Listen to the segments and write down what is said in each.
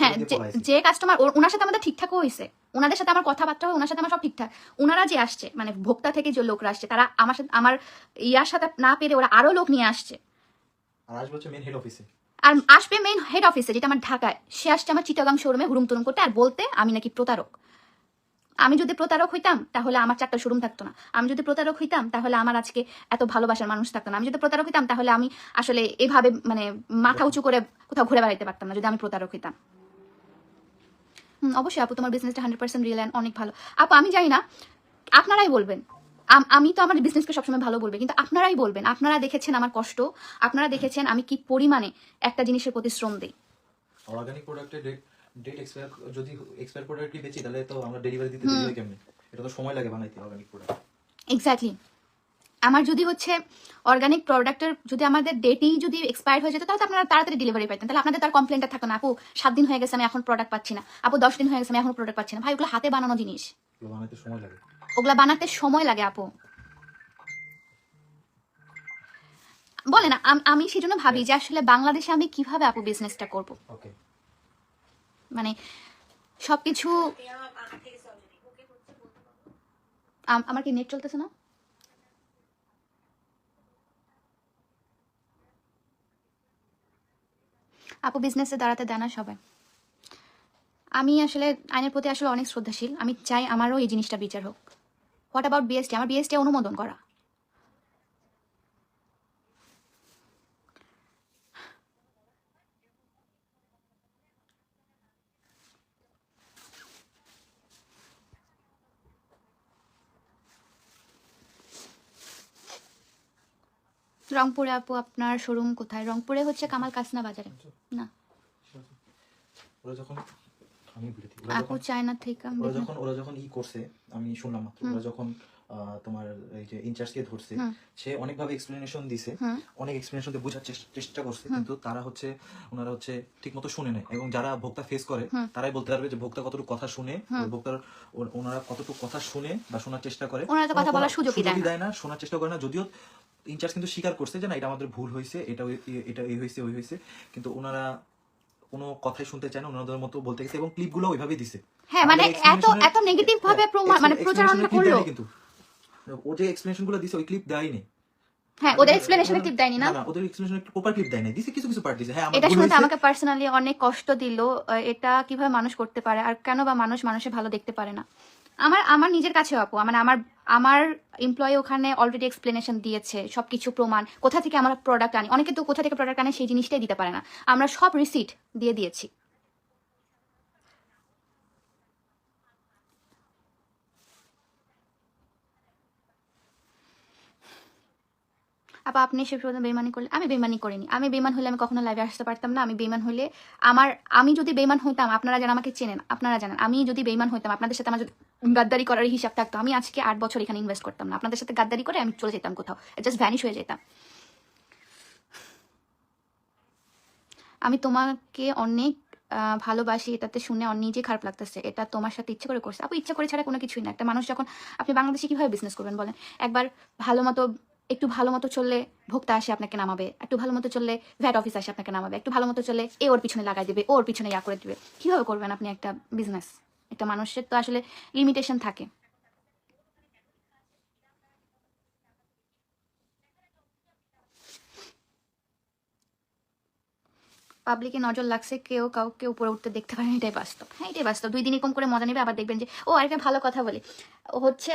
হ্যাঁ যে- কাস্টমার ওনার সাথে আমাদের ঠিকঠাকও হয়েছে ওনাদের সাথে আমার কথাবার্তা হয় ওনার সাথে আমার সব ঠিকঠাক। ওনারা যে আসছে মানে ভোক্তা থেকে যে লোকরা আসছে তারা আমার সাথে আমার ইয়ার সাথে না পেরে ওরা আরও লোক নিয়ে আসছে। আর আসবে মেন মেইন হেড অফিসে যেটা আমার ঢাকায়। সে আসছে আমার চিটাগাং শোরুমে হুরুম তুরুম করতে আর বলতে আমি নাকি প্রতারক। আমি যদি প্রতারক হইতাম, তাহলে আমার চারটা শোরুম থাকতো না। আমি যদি প্রতারক হইতাম, তাহলে আমার আজকে এত ভালোবাসার মানুষ থাকতো না। আমি যদি প্রতারক হইতাম, তাহলে আমি আসলে এভাবে মানে মাথা উঁচু করে কোথাও ঘুরে বেড়াইতে পারতাম না, যদি আমি প্রতারক হইতাম। অবশ্যই আপু, তোমার বিজনেসটা হান্ড্রেড পার্সেন্ট রিয়েল অ্যান্ড অনেক ভালো। আপু, আমি জানি না, আপনারাই বলবেন। আম- তো আমার বিজনেসকে সবসময় ভালো বলবে, কিন্তু আপনারাই বলবেন, আপনারা দেখেছেন আমার কষ্ট, আপনারা দেখেছেন আমি কি পরিমাণে একটা জিনিসের প্রতি শ্রম দিই। অর্গানিক ডেট এক্সপায়ার যদি এক্সপায়ার প্রোডাক্টই বেচি তাহলে তো আমরা ডেলিভারি দিতে দেরি হয় কেমনে? এটা তো সময় লাগে বানাইতে অর্গানিক প্রোডাক্ট এক্স্যাক্টলি আমার যদি হচ্ছে অর্গানিক প্রোডাক্টের যদি আমাদের ডেটেই যদি এক্সপায়ার হয়ে যেত তাহলে আপনারা তাড়াতাড়ি ডেলিভারি পাইতেন। তাহলে আপনাদের তার কমপ্লেনটা থাকতো না আপু সাত দিন হয়ে গেছে আমি এখন প্রোডাক্ট পাচ্ছি না। আপু দশ দিন হয়ে গেছে আমি এখন প্রোডাক্ট পাচ্ছি না। ভাই ওগুলো হাতে বানানো জিনিস। বানাইতে সময় লাগে। ওগুলা বানাতে সময় লাগে আপু। বলে না আমি সেই জন্য ভাবি যে আসলে বাংলাদেশে আমি কীভাবে আপু বিজনেসটা করব? ওকে মানে সবকিছু আম- আমার কি নেট চলতেছে না? আপু বিজনেসে দাঁড়াতে দেয় না সবাই। আমি আসলে আইনের প্রতি আসলে অনেক শ্রদ্ধাশীল। আমি চাই আমারও এই জিনিসটা বিচার হোক। হোয়াট অ্যাবাউট বিএসটি আমার বিএসটি অনুমোদন করা। রংপুরে আপু আপনার শোরুম কোথায়? রংপুরে হচ্ছে কামাল কাসনা বাজারে। না। ওরা যখন আমি বিরতি ওরা আপু চায়না থেকে ওরা যখন ওরা যখন ই করছে আমি শুনলাম মাত্র ওরা যখন তোমার এই যে ইনচার্জকে ধরছে সে অনেকভাবে এক্সপ্লেনেশন দিছে অনেক এক্সপ্লেনেশন দিয়ে বোঝার চেষ্টা করছে কিন্তু তারা হচ্ছে ওনারা হচ্ছে ঠিক মতো শুনে নেয় এবং যারা ভোক্তা ফেস করে তারাই বলতে পারবে যে ভোক্তা কতটুকু কথা শুনে ভোক্তার ওনারা কতটুকু কথা শুনে বা শোনার চেষ্টা করে ওনারা তো কথা কোনো- বলার সুযোগই দেয় না শোনার চেষ্টা করে না যদিও ইনচার্জ কিন্তু স্বীকার করছে যে না এটা আমাদের ভুল হয়েছে এটা এটা এই হয়েছে ওই হয়েছে। কিন্তু ওনারা কোনো কথাই শুনতে চায় না ওনাদের মতো বলতে গেছে এবং ক্লিপগুলো ওইভাবেই দিছে। হ্যাঁ মানে এত এত নেগেটিভ ভাবে মানে প্রচারণা করল। কিন্তু। ও যে এক্সপ্লেনেশনগুলো দিছে ওই ক্লিপ দেয়নি। হ্যাঁ ওদের ক্লিপ দেয়নি না? না ওদের এক্সপ্লেনেশন প্রপার ক্লিপ দেয়নি। দিছে কিছু কিছু পার্ট দিছে। হ্যাঁ এটা। আমাকে পার্সোনালি অনেক কষ্ট দিল এটা কীভাবে মানুষ করতে পারে আর কেন বা মানুষ মানুষে ভালো দেখতে পারে না? আমার আমার নিজের কাছে আপু মানে আমার আমার এমপ্লয়ি ওখানে অলরেডি এক্সপ্লেনেশন দিয়েছে সব কিছু প্রমাণ, কোথা থেকে আমরা প্রোডাক্ট আনি, অনেকে তো কোথা থেকে প্রোডাক্ট আনে সেই জিনিসটাই দিতে পারে না। আমরা সব রিসিট দিয়ে দিয়েছি। আপা, আপনি সে পর্যন্ত বেমানি করলে আমি বেমানি করিনি। আমি বেমান হলে আমি কখনো লাইভে আসতে পারতাম না। আমি বেমান হলে আমার আমি যদি বেমান হইতাম, আপনারা যারা আমাকে চেনেন, আপনারা জানেন। আমি যদি বেমান হইতাম, আপনাদের সাথে আমার গাদ্দারি করার হিসাব থাকতো, আমি আজকে আট বছর এখানে ইনভেস্ট করতাম না। আপনাদের সাথে গাদ্দারি করে আমি চলে যেতাম কোথাও। জাস্ট ভ্যানিশ হয়ে যেতাম। আমি তোমাকে অনেক ভালোবাসি। এটাতে শুনে নিজে খারাপ লাগতেছে। এটা তোমার সাথে ইচ্ছে করে করছে। আপু, ইচ্ছা করে ছাড়া কোনো কিছুই না। একটা মানুষ যখন আপনি বাংলাদেশে কীভাবে বিজনেস করবেন বলেন? একবার ভালো মতো একটু ভালো মতো চললে ভোক্তা আসে আপনাকে নামাবে, একটু ভালো মতো চললে ভ্যাট অফিস আসে আপনাকে নামাবে, একটু ভালো মতো চললে এ ওর পিছনে লাগাই দেবে ওর পিছনে ইয়া করে দেবে। কীভাবে করবেন আপনি একটা বিজনেস একটা মানুষের তো আসলে লিমিটেশন থাকে। পাবলিকে নজর লাগছে কেউ কাউকে উপরে উঠতে দেখতে পারেন এটাই বাস্তব। হ্যাঁ এটাই বাস্তব। দুই দিন এরকম করে মজা নেবে আবার দেখবেন যে ও আরেকটা ভালো কথা বলি। ও হচ্ছে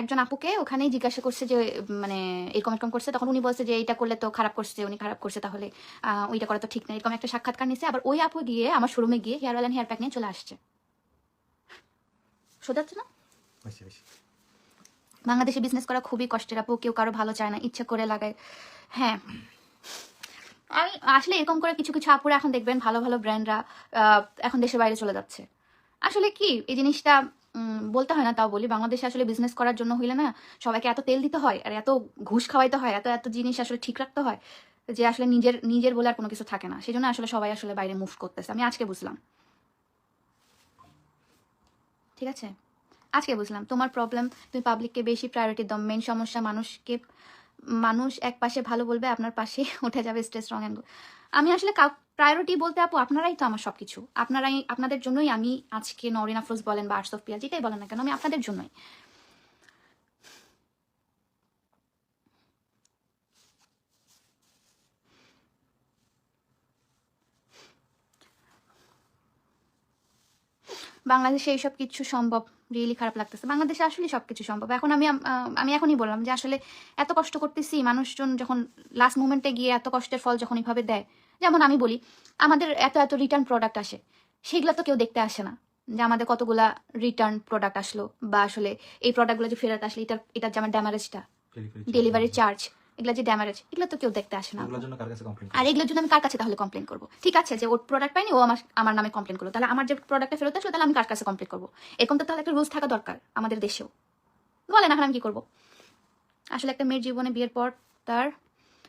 একজন আপুকে ওখানেই জিজ্ঞাসা করছে যে মানে এরকম এরকম করছে তখন উনি বলছে যে এইটা করলে তো খারাপ করছে উনি খারাপ করছে তাহলে ওইটা করা তো ঠিক না এরকম একটা সাক্ষাৎকার নিছে। আবার ওই আপু গিয়ে আমার শোরুমে গিয়ে হেয়ার অয়েল হেয়ার প্যাক নিয়ে চলে আসছে। সোজাচ্ছে না। বাংলাদেশে বিজনেস করা খুবই কষ্টের আপু কেউ কারও ভালো চায় না ইচ্ছে করে লাগায়। হ্যাঁ। আমি আসলে এরকম করে কিছু কিছু আপুরা এখন দেখবেন ভালো ভালো ব্র্যান্ডরা এখন দেশের বাইরে চলে যাচ্ছে। আসলে কি, এই জিনিসটা বলতে হয় না, তাও বলি। বাংলাদেশে আসলে বিজনেস করার জন্য হইলে না, সবাইকে এত তেল দিতে হয়, আর এত ঘুষ খাওয়াইতে হয়, এত এত জিনিস আসলে ঠিক রাখতে হয়, যে আসলে নিজের নিজের বলে আর কোনো কিছু থাকে না। সেই জন্য আসলে সবাই আসলে বাইরে মুভ করতেছে। আমি আজকে বুঝলাম। ঠিক আছে? আজকে বুঝলাম। তোমার প্রবলেম তুমি পাবলিককে বেশি প্রায়োরিটি দাও মেন সমস্যা মানুষকে মানুষ এক পাশে ভালো বলবে, আপনার পাশে উঠে যাবে স্ট্রেস রং অ্যাঙ্গল আমি আসলে প্রায়োরিটি বলতে আপু, আপনারাই তো আমার সব কিছু আপনারাই, আপনাদের জন্যই আমি আজকে নরিন আফরোজ বলেন বা আর্টস অফ পিয়া যেটাই বলেন না কেন, আমি আপনাদের জন্যই। বাংলাদেশে এইসব কিছু সম্ভব রিয়েলি খারাপ লাগতেছে। বাংলাদেশে আসলে সব কিছু সম্ভব। এখন আমি আমি এখনই বললাম যে আসলে এত কষ্ট করতেছি মানুষজন যখন লাস্ট মোমেন্টে গিয়ে এত কষ্টের ফল যখন এইভাবে দেয় যেমন আমি বলি আমাদের এত এত রিটার্ন প্রোডাক্ট আসে সেগুলো তো কেউ দেখতে আসে না। যে আমাদের কতগুলা রিটার্ন প্রোডাক্ট আসলো বা আসলে এই প্রোডাক্টগুলো যে ফেরত আসলে এটার এটার যে আমার ড্যামারেজটা ডেলিভারি চার্জ এগুলো যে ড্যামারেজ এগুলো তো কেউ দেখতে আসে না আর এগুলোর জন্য আমি কার কাছে তাহলে কমপ্লেন করব? ঠিক আছে যে ওর প্রোডাক্ট পাইনি ও আমার আমার নামে কমপ্লেন করল। তাহলে আমার যে প্রোডাক্টটা ফেরত আসলো তাহলে আমি কার কাছে কমপ্লেন করব? এরকম তো তাহলে একটা রুলস থাকা দরকার আমাদের দেশেও। বলেন এখন আমি কি করব? আসলে একটা মেয়ের জীবনে বিয়ের পর তার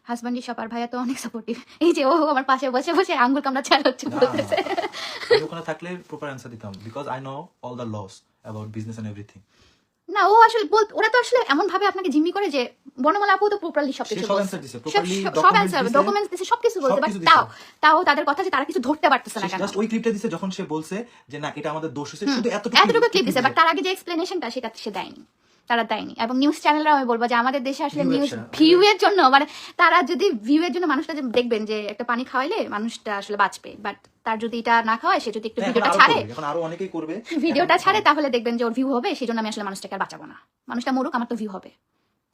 হাজব্যান্ডি সবার ভাইয়া তো অনেক সাপোর্টিভ এই যে ও আমার পাশে বসে বসে আঙ্গুল কামড়া ছাড় হচ্ছে বলতেছে। ওখানে থাকলে প্রপার অ্যান্সার দিতাম because I know all the loss about business and everything না ও আসলে বল ওরা তো আসলে এমন ভাবে আপনাকে জিম্মি করে যে বনমালা আপু তো প্রপারলি সব কিছু সব- সব- সব অ্যান্সার ডকুমেন্টস দিছে সবকিছু বলছে বাট তাও তাও তাদের কথা যে তারা কিছু ধরতে পারতেছে না জাস্ট ওই ক্লিপটা দিছে যখন সে বলছে যে না এটা আমাদের দোষ হচ্ছে শুধু এতটুকু এতটুকু ক্লিপ দিছে বাট তার আগে যে এক্সপ্লেনেশনটা সেটা সে দেয়নি। তারা দেয়নি এবং নিউজ চ্যানেলরা আমি বলব যে আমাদের দেশে আসলে নিউজ ভিউয়ের ভিউ এর জন্য মানে তারা যদি ভিউ এর জন্য মানুষটা দেখবেন যে একটা পানি খাওয়াইলে মানুষটা আসলে বাঁচবে। বাট তার যদি এটা না খাওয়ায় সে যদি একটু হ্যাঁ, ভিডিওটা ছাড়ে এখন আরও অনেকেই করবে। ভিডিওটা ছাড়ে তাহলে দেখবেন যে ওর ভিউ হবে সেই জন্য আমি আসলে মানুষটাকে আর বাঁচাবো না। মানুষটা মরুক আমার তো ভিউ হবে।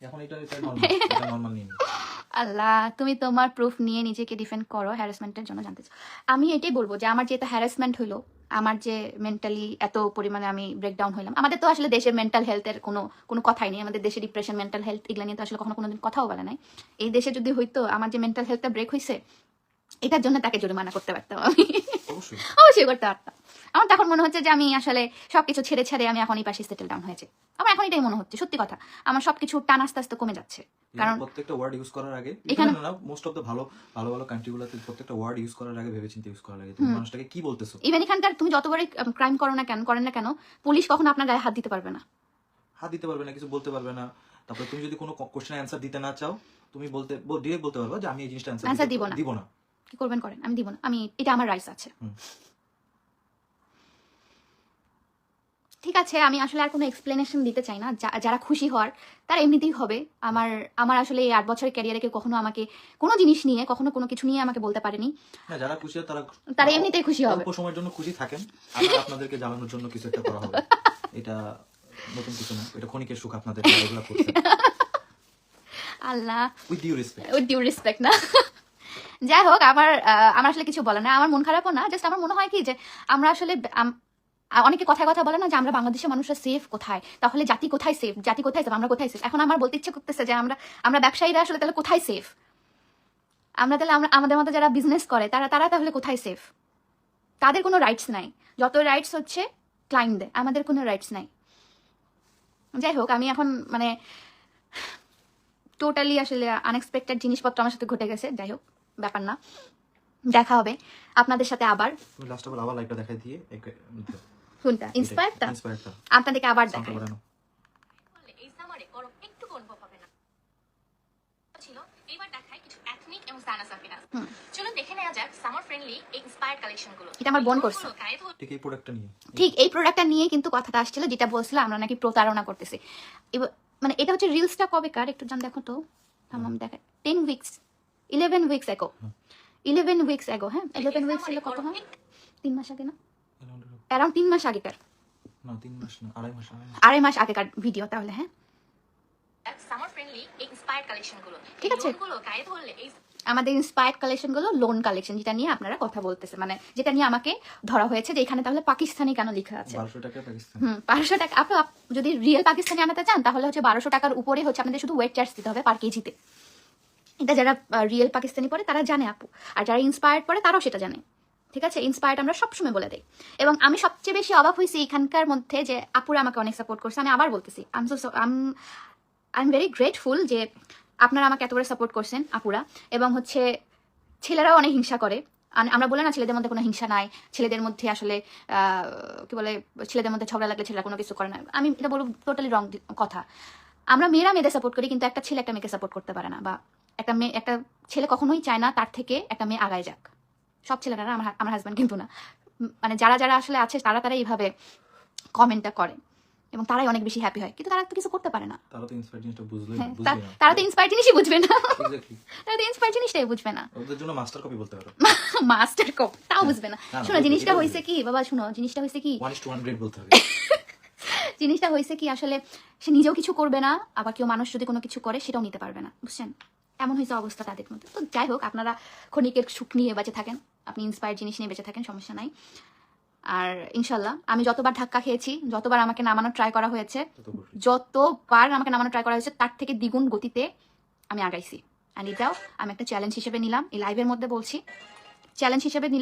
এখন এটা এটা নরমাল এটা নরমাল নিয়ে। আল্লাহ, তুমি তোমার প্রুফ নিয়ে নিজেকে ডিফেন্ড করো হ্যারাসমেন্টের জন্য জানতে চাও। আমি এটাই বলব যে আমার যেটা হ্যারাসমেন্ট হলো আমার যে মেন্টালি এত পরিমাণে আমি ব্রেকডাউন হইলাম, আমাদের তো আসলে দেশের মেন্টাল হেলথের কোনো কোনো কথাই নেই। আমাদের দেশে ডিপ্রেশন মেন্টাল হেলথ এগুলো নিয়ে তো আসলে কখনো কোনো দিন কথাও বলে নাই। এই দেশে যদি হইতো, আমার যে মেন্টাল হেলথটা ব্রেক হয়েছে এটার জন্য তাকে জরিমানা করতে পারতাম আমি। অবশ্যই। করতে পারতাম। আমার তখন মনে হচ্ছে যে আমি আসলে সবকিছু ছেড়ে ছেড়ে আমি এখন এই পাশে সেটেল ডাউন হয়েছে। আমার এখন এটাই মনে হচ্ছে সত্যি কথা। আমার সবকিছু টান আস্তে আস্তে কমে যাচ্ছে। কারণ প্রত্যেকটা ওয়ার্ড ইউজ করার আগে এখানে- না মোস্ট অফ দ্য ভালো ভালো ভালো কান্ট্রিগুলোতে প্রত্যেকটা ওয়ার্ড ইউজ করার আগে ভেবে চিন্তে ইউজ করা লাগে তুমি মানুষটাকে কি বলতেছো? ইভেন এখানকার তুমি যতবারই ক্রাইম করো না কেন করেন না কেন পুলিশ কখনো আপনার গায়ে হাত দিতে পারবে না। হাত দিতে পারবে না কিছু বলতে পারবে না। তারপর তুমি যদি কোনো কোশ্চেন অ্যান্সার দিতে না চাও তুমি বলতে ডিরেক্ট বলতে পারবে যে আমি এই জিনিসটা অ্যান্সার দিব না। দিব না। কি করবেন করেন। আমি দিব না। আমি এটা আমার রাইটস আছে। ঠিক আছে আমি আসলে আর কোনো এক্সপ্লেনেশন দিতে চাই না। যারা খুশি হওয়ার তারা এমনিতেই হবে। আমার আমার আসলে এই আট বছরের ক্যারিয়ারে কেউ কখনো আমাকে কোনো জিনিস নিয়ে কখনো কোনো কিছু নিয়ে আমাকে বলতে পারেনি। যারা খুশি হয় তারা তারা এমনিতেই খুশি হবে। অল্প সময়ের জন্য খুশি থাকেন। আপনাদেরকে জ্বালানোর জন্য কিছু একটা করা হবে। এটা নতুন কিছু না। এটা ক্ষণিকের সুখ আপনাদের। এগুলা করছেন আল্লাহ। With due respect with due respect না। যাই হোক, আমার আমার আসলে কিছু বলে না আমার মন খারাপও না জাস্ট আমার মনে হয় কি যে আমরা আসলে অনেকে কথায় কথা বলে না যে আমরা বাংলাদেশের মানুষরা সেফ কোথায়? তাহলে জাতি কোথায় সেফ জাতি কোথায় সেফ আমরা কোথায় সেফ এখন আমার বলতে ইচ্ছে করতেছে যে আমরা আমরা ব্যবসায়ীরা আসলে তাহলে কোথায় সেফ আমরা তাহলে, আমরা, আমাদের মতো যারা বিজনেস করে, তারা তারা তাহলে কোথায় সেফ তাদের কোনো রাইটস নাই। যত রাইটস হচ্ছে ক্লাইন্টদের আমাদের কোনো রাইটস নাই। যাই হোক, আমি এখন মানে টোটালি আসলে আনএক্সপেক্টেড জিনিসপত্র আমার সাথে ঘটে গেছে, যাই হোক। ব্যাপার না। দেখা হবে। আপনাদের সাথে আবার লাস্ট অফ আবার লাইকটা দেখাই দিয়ে কোনটা? ইন্সপায়ারটা ইন্সপায়ারটা আপনাদেরকে আবার দেখাই। এই সামারে গরম একটু অনুভব হবে না। ছিল এবার দেখাই কিছু এথনিক এবং সানা চলুন দেখে নেওয়া যাক সামার ফ্রেন্ডলি এই ইন্সপায়ার্ড কালেকশনগুলো এটা আমার বোন করছে। ঠিক এই প্রোডাক্টটা নিয়ে। ঠিক এই প্রোডাক্টটা নিয়ে কিন্তু কথাটা আসছিল যেটা বলছিল আমরা নাকি প্রতারণা করতেছি। এবার মানে এটা হচ্ছে রিলসটা কবে কার একটু জান দেখো তো। থামাম দেখা ten weeks eleven weeks ago eleven weeks ago হ্যাঁ? ইলেভেন উইকস ছিল কত হয়? তিন মাস আগে না? অ্যারাউন্ড তিন মাস আগেকার। না তিন মাস না আড়াই মাস আড়াই মাস আড়াই মাস আগেকার ভিডিও তাহলে হ্যাঁ? সামার ফ্রেন্ডলি এই ইন্সপায়ার্ড কালেকশনগুলো। ঠিক আছে। গুলো গায়ে ধরলে? এই আমাদের ইন্সপায়ার্ড কালেকশনগুলো লোন কালেকশন যেটা নিয়ে আপনারা কথা বলতেছে। মানে যেটা নিয়ে আমাকে ধরা হয়েছে যে এখানে তাহলে পাকিস্তানি কেন লেখা আছে? বারোশো টাকা হুম বারোশো টাকা। আপনি আপ- যদি রিয়েল পাকিস্তানি আনাতে চান তাহলে হচ্ছে বারোশো টাকার উপরে হচ্ছে আপনাদের শুধু ওয়েট চার্জ দিতে হবে পার কেজিতে এটা যারা রিয়েল পাকিস্তানি পড়ে, তারা জানে আপু। আর যারা ইন্সপায়ার্ড পড়ে, তারাও সেটা জানে। ঠিক আছে? ইন্সপায়ার্ড আমরা সবসময় বলে দেই। এবং আমি সবচেয়ে বেশি অবাক হয়েছি এখানকার মধ্যে যে আপুরা আমাকে অনেক সাপোর্ট করছে। আমি আবার বলতেছি আম so um I am very grateful যে আপনারা আমাকে এত করে সাপোর্ট করছেন আপুরা। এবং হচ্ছে ছেলেরাও অনেক হিংসা করে। আমরা বলে না ছেলেদের মধ্যে কোনো হিংসা নাই। ছেলেদের মধ্যে আসলে কি বলে, ছেলেদের মধ্যে ঝগড়া লাগলে ছেলেরা কোনো কিছু করে না। আমি এটা বলব টোটালি রং কথা। আমরা মেয়েরা মেয়েদের সাপোর্ট করি কিন্তু একটা ছেলে একটা মেয়েকে সাপোর্ট করতে পারে না বা একটা মেয়ে একটা ছেলে কখনোই চায় না তার থেকে একটা মেয়ে আগায় যাক। সব ছেলেরা আমার আমার হাজব্যান্ড কিন্তু না। মানে যারা যারা আসলে আছে তারা তারা এইভাবে কমেন্টটা করে এবং তারাই অনেক বেশি হ্যাপি হয়। কিন্তু তারা তো কিছু করতে পারে না। তারা তো ইন্সপায়ার জিনিসটা বুঝলে হ্যাঁ বুঝবে তারা তো ইন্সপায়ার জিনিসই বুঝবে না। তারা তো ইন্সপায়ার জিনিসটাই বুঝবে না। ওদের জন্য মাস্টার কপি বলতে পারো। মাস্টার কপ তাও বুঝবে না। শোনো জিনিসটা হয়েছে কি বাবা শোনো জিনিসটা হয়েছে কি? ওয়ান ইস টু হান্ড্রেড বলতে হবে। জিনিসটা হয়েছে কি, আসলে সে নিজেও কিছু করবে না, আবার কেউ মানুষ যদি কোনো কিছু করে, সেটাও নিতে পারবে না, বুঝছেন? এমন হয়েছে অবস্থা তাদের মধ্যে। তো যাই হোক, আপনারা ক্ষণিকের সুখ নিয়ে বেঁচে থাকেন, আপনি ইন্সপায়ার জিনিস নিয়ে বেঁচে থাকেন, সমস্যা নাই। আর ইনশাল্লাহ আমি যতবার ধাক্কা খেয়েছি, যতবার আমাকে নামানোর ট্রাই করা হয়েছে, যতবার আমাকে নামানোর ট্রাই করা হয়েছে, তার থেকে দ্বিগুণ গতিতে আমি আগাইছি। আর এটাও আমি একটা চ্যালেঞ্জ হিসেবে নিলাম, এই লাইভের মধ্যে বলছি। চ্যালেঞ্জ হিসেবে নিলাম